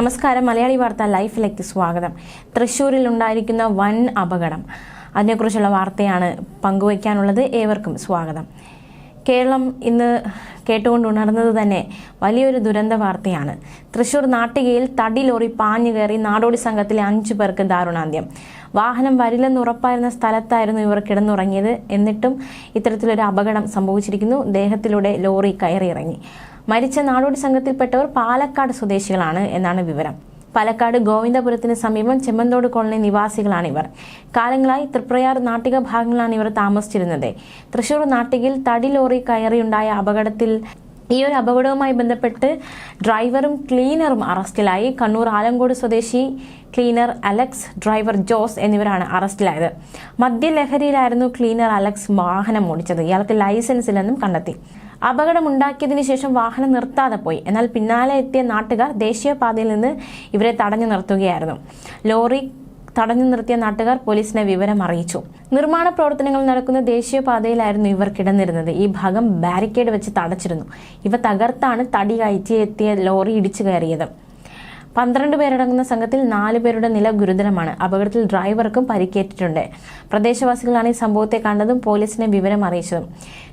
നമസ്കാരം. മലയാളി വാർത്ത ലൈഫിലേക്ക് സ്വാഗതം. തൃശ്ശൂരിൽ ഉണ്ടായിരിക്കുന്ന വൻ അപകടം. അതിനെക്കുറിച്ചുള്ള വാർത്തയാണ് പങ്കുവയ്ക്കാനുള്ളത്. ഏവർക്കും സ്വാഗതം. കേരളം ഇന്ന് കേട്ടുകൊണ്ടുണർന്നത് തന്നെ വലിയൊരു ദുരന്ത വാർത്തയാണ്. തൃശൂർ നാട്ടികയിൽ തടി ലോറി പാഞ്ഞു കയറി നാടോടി സംഘത്തിലെ അഞ്ചു പേർക്ക് ദാരുണാന്ത്യം. വാഹനം വരില്ലെന്ന് ഉറപ്പായിരുന്ന സ്ഥലത്തായിരുന്നു ഇവർ കിടന്നുറങ്ങിയത്. എന്നിട്ടും ഇത്തരത്തിലൊരു അപകടം സംഭവിച്ചിരിക്കുന്നു. ദേഹത്തിലൂടെ ലോറി കയറിയിറങ്ങി. മരിച്ച നാടോടി സംഘത്തിൽപ്പെട്ടവർ പാലക്കാട് സ്വദേശികളാണ് എന്നാണ് വിവരം. പാലക്കാട് ഗോവിന്ദപുരത്തിന് സമീപം ചെമ്മന്തോട് കോളനി നിവാസികളാണ് ഇവർ. കാലങ്ങളായി തൃപ്രയാർ നാട്ടിക ഭാഗങ്ങളാണ് ഇവർ താമസിച്ചിരുന്നത്. തൃശൂർ നാട്ടികയിൽ തടി ലോറി കയറിയുണ്ടായ അപകടത്തിൽ ഈ ഒരു അപകടവുമായി ബന്ധപ്പെട്ട് ഡ്രൈവറും ക്ലീനറും അറസ്റ്റിലായി. കണ്ണൂർ ആലങ്കോട് സ്വദേശി ക്ലീനർ അലക്സ് ഡ്രൈവർ ജോസ് എന്നിവരാണ് അറസ്റ്റിലായത്. മദ്യലഹരിയിലായിരുന്നു ക്ലീനർ അലക്സ് വാഹനം ഓടിച്ചത്. ഇയാൾക്ക് ലൈസൻസ് ഇല്ലെന്നും കണ്ടെത്തി. അപകടമുണ്ടാക്കിയതിനു ശേഷം വാഹനം നിർത്താതെ പോയി. എന്നാൽ പിന്നാലെ എത്തിയ നാട്ടുകാർ ദേശീയപാതയിൽ നിന്ന് ഇവരെ തടഞ്ഞു നിർത്തുകയായിരുന്നു. ലോറി തടഞ്ഞു നിർത്തിയ നാട്ടുകാർ പോലീസിനെ വിവരം അറിയിച്ചു. നിർമ്മാണ പ്രവർത്തനങ്ങൾ നടക്കുന്ന ദേശീയപാതയിലായിരുന്നു ഇവർ കിടന്നിരുന്നത്. ഈ ഭാഗം ബാരിക്കേഡ് വെച്ച് തടച്ചിരുന്നു. ഇവ തകർത്താണ് തടി കയറ്റി എത്തിയ ലോറി ഇടിച്ചു കയറിയത്. പന്ത്രണ്ട് പേരടങ്ങുന്ന സംഘത്തിൽ നാല് പേരുടെ നില ഗുരുതരമാണ്. അപകടത്തിൽ ഡ്രൈവർക്കും പരിക്കേറ്റിട്ടുണ്ട്. പ്രദേശവാസികളാണ് ഈ സംഭവത്തെ കണ്ടതും പോലീസിനെ വിവരം അറിയിച്ചതും.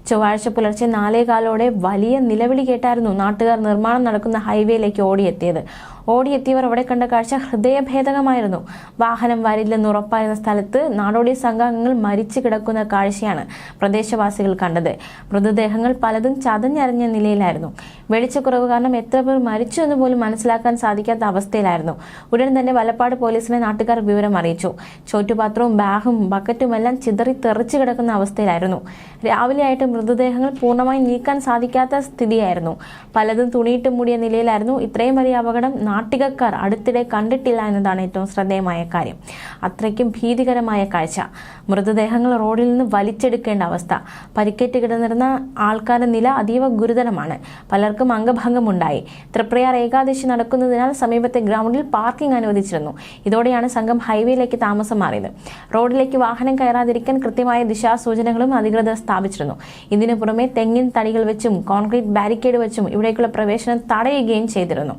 ചൊവ്വാഴ്ച പുലർച്ചെ നാലേകാലോടെ വലിയ നിലവിളി കേട്ടായിരുന്നു നാട്ടുകാർ നിർമ്മാണം നടക്കുന്ന ഹൈവേയിലേക്ക് ഓടിയെത്തിയത്. ഓടിയെത്തിയവർ അവിടെ കണ്ട കാഴ്ച ഹൃദയഭേദകമായിരുന്നു. വാഹനം വരില്ലെന്ന് ഉറപ്പായിരുന്ന സ്ഥലത്ത് നാടോടി സംഘാംഗങ്ങൾ മരിച്ചു കിടക്കുന്ന കാഴ്ചയാണ് പ്രദേശവാസികൾ കണ്ടത്. മൃതദേഹങ്ങൾ പലതും ചതഞ്ഞരഞ്ഞ നിലയിലായിരുന്നു. വെളിച്ചക്കുറവ് കാരണം എത്ര പേർ മരിച്ചു എന്ന് പോലും മനസ്സിലാക്കാൻ സാധിക്കാത്ത അവസ്ഥയിലായിരുന്നു. ഉടൻ തന്നെ വലപ്പാട് പോലീസിനെ നാട്ടുകാർ വിവരം അറിയിച്ചു. ചോറ്റുപാത്രവും ബാഗും ബക്കറ്റുമെല്ലാം ചിതറി തെറിച്ചു കിടക്കുന്ന അവസ്ഥയിലായിരുന്നു. രാവിലെയായിട്ട് മൃതദേഹങ്ങൾ പൂർണമായി നീക്കാൻ സാധിക്കാത്ത സ്ഥിതിയായിരുന്നു. പലതും തുണിയിട്ട് മൂടിയ നിലയിലായിരുന്നു. ഇത്രയും വലിയ അപകടം നാട്ടികക്കാർ അടുത്തിടെ കണ്ടിട്ടില്ല എന്നതാണ് ഏറ്റവും ശ്രദ്ധേയമായ കാര്യം. അത്രയ്ക്കും ഭീതികരമായ കാഴ്ച. മൃതദേഹങ്ങൾ റോഡിൽ നിന്ന് വലിച്ചെടുക്കേണ്ട അവസ്ഥ. പരിക്കേറ്റ് കിടന്നിരുന്ന ആൾക്കാരുടെ നില അതീവ ഗുരുതരമാണ്. പലർക്കും അംഗഭംഗമുണ്ടായി. തൃപ്രയാർ ഏകാദശി നടക്കുന്നതിനാൽ സമീപത്തെ ഗ്രൗണ്ടിൽ പാർക്കിംഗ് അനുവദിച്ചിരുന്നു. ഇതോടെയാണ് സംഘം ഹൈവേയിലേക്ക് താമസം മാറിയത്. റോഡിലേക്ക് വാഹനം കയറാതിരിക്കാൻ കൃത്യമായ ദിശാസൂചനകളും അധികൃതർ സ്ഥാപിച്ചിരുന്നു. ഇതിനു പുറമെ തെങ്ങിൻ തടികൾ വെച്ചും കോൺക്രീറ്റ് ബാരിക്കേഡ് വെച്ചും ഇവിടേക്കുള്ള പ്രവേശനം തടയുകയും ചെയ്തിരുന്നു.